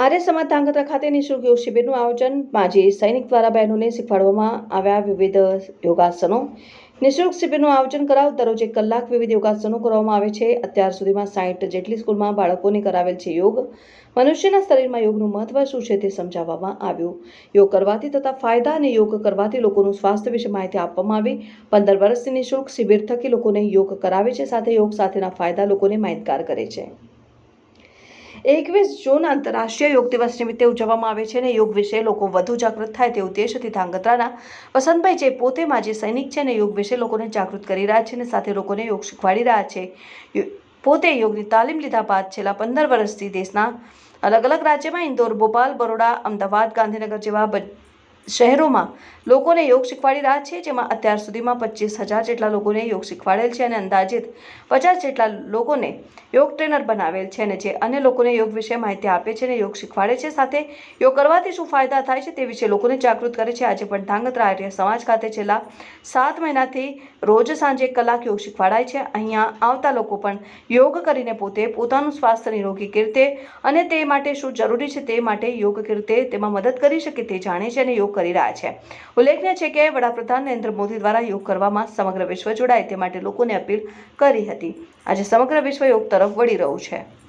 આર્ય સમાજ ધાંગધ્રા ખાતે નિઃશુલ્ક યોગ શિબિરનું આયોજન માજી સૈનિક દ્વારા બહેનોને શીખવાડવામાં આવ્યા વિવિધ યોગાસનો. નિઃશુલ્ક શિબિરનું આયોજન કરાવ દરરોજ એક કલાક વિવિધ યોગાસનો કરવામાં આવે છે. અત્યાર સુધીમાં સાઠ જેટલી સ્કૂલમાં બાળકોને કરાવેલ છે યોગ. મનુષ્યના શરીરમાં યોગનું મહત્વ શું છે તે સમજાવવામાં આવ્યું. યોગ કરવાથી થતા ફાયદા અને યોગ કરવાથી લોકોનું સ્વાસ્થ્ય વિશે માહિતી આપવામાં આવી. પંદર વર્ષની નિઃશુલ્ક શિબિર થકી લોકોને યોગ કરાવે છે. સાથે યોગ સાથેના ફાયદા લોકોને માહિતગાર કરે છે. એકવીસ જૂન આંતરરાષ્ટ્રીય યોગ દિવસ નિમિત્તે ઉજવવામાં આવે છે અને યોગ વિશે લોકો વધુ જાગૃત થાય તે ઉદ્દેશથી ધાંગધ્રાના વસંતભાઈ જે પોતે માજી સૈનિક છે અને યોગ વિશે લોકોને જાગૃત કરી રહ્યા છે અને સાથે લોકોને યોગ શીખવાડી રહ્યા છે. પોતે યોગની તાલીમ લીધા બાદ છેલ્લા પંદર વર્ષથી દેશના અલગ અલગ રાજ્યમાં ઇન્દોર, ભોપાલ, બરોડા, અમદાવાદ, ગાંધીનગર જેવા શહેરોમાં લોકોને યોગ શીખવાડી રહ્યા છે, જેમાં અત્યાર સુધીમાં પચીસ હજાર જેટલા લોકોને યોગ શીખવાડેલ છે અને અંદાજિત પચાસ જેટલા લોકોને યોગ ટ્રેનર બનાવેલ છે અને જે અન્ય લોકોને યોગ વિશે માહિતી આપે છે અને યોગ શીખવાડે છે. સાથે યોગ કરવાથી શું ફાયદા થાય છે તે વિશે લોકોને જાગૃત કરે છે. આજે પણ ધાંગધ્રા આર્ય સમાજ ખાતે છેલ્લા સાત મહિનાથી રોજ સાંજે એક કલાક યોગ શીખવાડાય છે. અહીંયા આવતા લોકો પણ યોગ કરીને પોતે પોતાનું સ્વાસ્થ્ય નિરોગી રીતે અને તે માટે શું જરૂરી છે તે માટે યોગ રીતે તેમાં મદદ કરી શકે તે જાણે છે અને યોગ કરી રહ્યા છે. ઉલ્લેખનીય છે કે વડાપ્રધાન નરેન્દ્ર મોદી દ્વારા યોગ કરવામાં સમગ્ર વિશ્વ જોડાય તે માટે લોકોને અપીલ કરી હતી. આજે સમગ્ર વિશ્વ યોગ તરફ વળી રહ્યું છે.